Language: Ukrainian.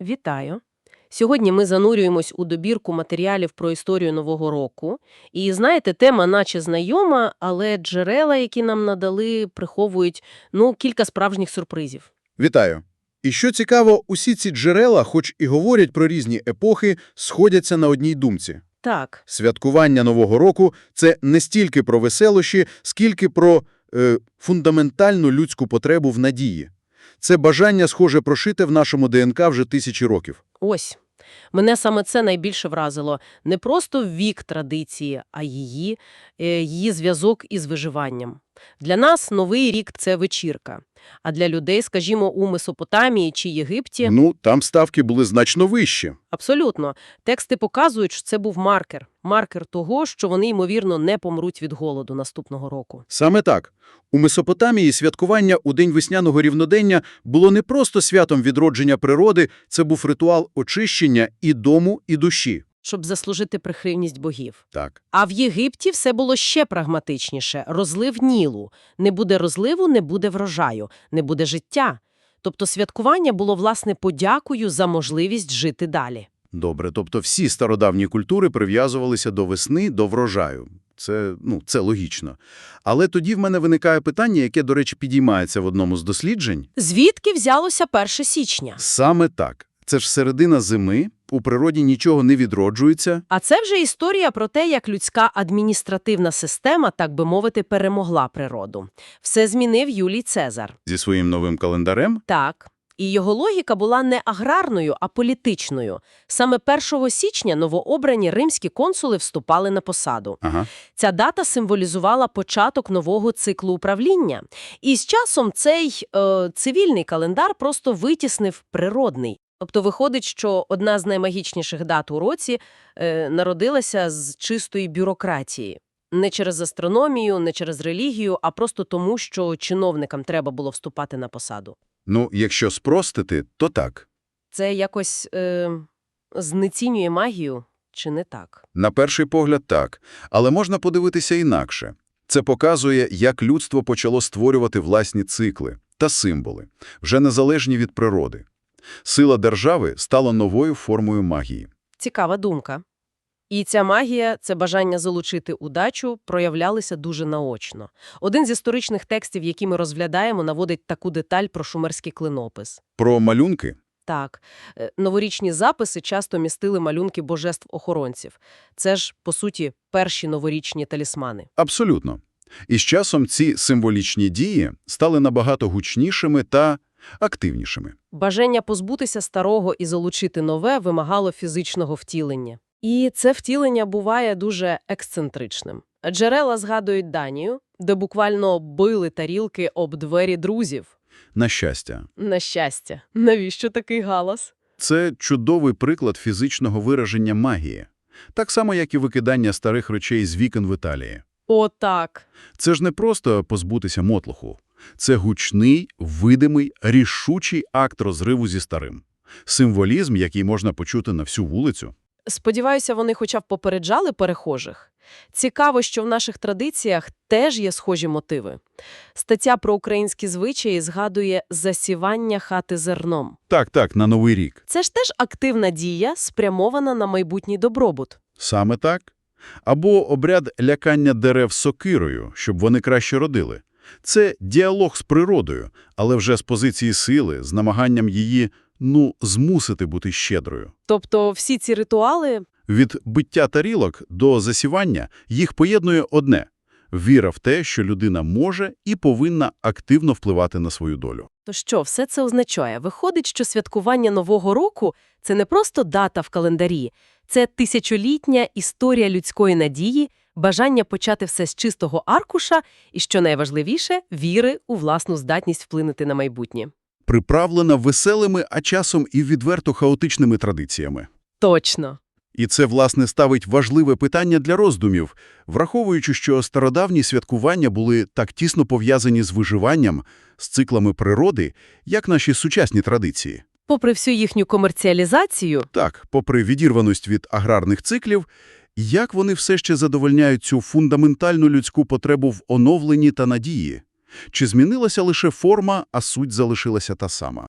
Вітаю! Сьогодні ми занурюємось у добірку матеріалів про історію Нового року. І знаєте, тема наче знайома, але джерела, які нам надали, приховують ну, кілька справжніх сюрпризів. Вітаю! І що цікаво, усі ці джерела, хоч і говорять про різні епохи, сходяться на одній думці. Так, Святкування Нового року – це не стільки про веселощі, скільки про е, фундаментальну людську потребу в надії. Це бажання, схоже, прошите в нашому ДНК вже тисячі років. ось. Мене саме це найбільше вразило. Не просто вік традиції, а її, е, її зв'язок із виживанням. Для нас Новий рік – це вечірка. А для людей, скажімо, у Месопотамії чи Єгипті Ну, там ставки були значно вищі. Абсолютно. Тексти показують, що це був маркер. Маркер того, що вони, ймовірно, не помруть від голоду наступного року. Саме так. У Месопотамії святкування у День весняного рівнодення було не просто святом відродження природи, це був ритуал очищення і дому, і душі. Щоб заслужити прихильність богів. Так. А в Єгипті все було ще прагматичніше. Розлив Нілу. Не буде розливу, не буде врожаю, не буде життя. Тобто святкування було, власне, подякою за можливість жити далі. Добре, тобто всі стародавні культури прив'язувалися до весни, до врожаю. Це, ну, це логічно. Але тоді в мене виникає питання, яке, до речі, підіймається в одному з досліджень. Звідки взялося 1 січня? Саме так. Це ж середина зими, у природі нічого не відроджується. А це вже історія про те, як людська адміністративна система, так би мовити, перемогла природу. Все змінив Юлій Цезар. Зі своїм новим календарем Так. І його логіка була не аграрною, а політичною. Саме 1 січня новообрані римські консули вступали на посаду. Ага. Ця дата символізувала початок нового циклу управління. І з часом цей е, цивільний календар просто витіснив природний. Тобто виходить, що одна з наймагічніших дат у році е, народилася з чистої бюрократії. Не через астрономію, не через релігію, а просто тому, що чиновникам треба було вступати на посаду. Ну, якщо спростити, то так. Це якось е, знецінює магію, чи не так? На перший погляд так, але можна подивитися інакше. Це показує, як людство почало створювати власні цикли та символи, вже незалежні від природи. Сила держави стала новою формою магії. Цікава думка. І ця магія, це бажання залучити удачу, проявлялися дуже наочно. Один з історичних текстів, які ми розглядаємо, наводить таку деталь про шумерський клинопис. Про малюнки? Так, е, новорічні записи часто містили малюнки божеств-охоронців. Це ж, по суті, перші новорічні талісмани. Абсолютно. І з часом ці символічні дії стали набагато гучнішими та активнішими. Бажання позбутися старого і залучити нове вимагало фізичного втілення. І це втілення буває дуже ексцентричним. Джерела згадують Данію, де буквально били тарілки об двері друзів. На щастя. На щастя. Навіщо такий галас? Це чудовий приклад фізичного вираження магії. Так само, як і викидання старих речей з вікон в Італії. О, так. Це ж не просто позбутися мотлуху. Це гучний, видимий, рішучий акт розриву зі старим. Символізм, який можна почути на всю вулицю. Сподіваюся, вони хоча б попереджали перехожих. Цікаво, що в наших традиціях теж є схожі мотиви. Стаття про українські звичаї згадує засівання хати зерном. Так, так, на Новий рік. Це ж теж активна дія, спрямована на майбутній добробут. Саме так. Або обряд лякання дерев сокирою, щоб вони краще родили. Це діалог з природою, але вже з позиції сили, з намаганням її, ну, змусити бути щедрою. Тобто всі ці ритуали Від биття тарілок до засівання їх поєднує одне – віра в те, що людина може і повинна активно впливати на свою долю. То що, все це означає? Виходить, що святкування Нового року – це не просто дата в календарі, це тисячолітня історія людської надії, бажання почати все з чистого аркуша і, що найважливіше, віри у власну здатність вплинути на майбутнє. Приправлена веселими, а часом і відверто хаотичними традиціями. Точно. І це, власне, ставить важливе питання для роздумів, враховуючи, що стародавні святкування були так тісно пов'язані з виживанням, з циклами природи, як наші сучасні традиції. Попри всю їхню комерціалізацію, Так, попри відірваність від аграрних циклів, як вони все ще задовольняють цю фундаментальну людську потребу в оновленні та надії? Чи змінилася лише форма, а суть залишилася та сама?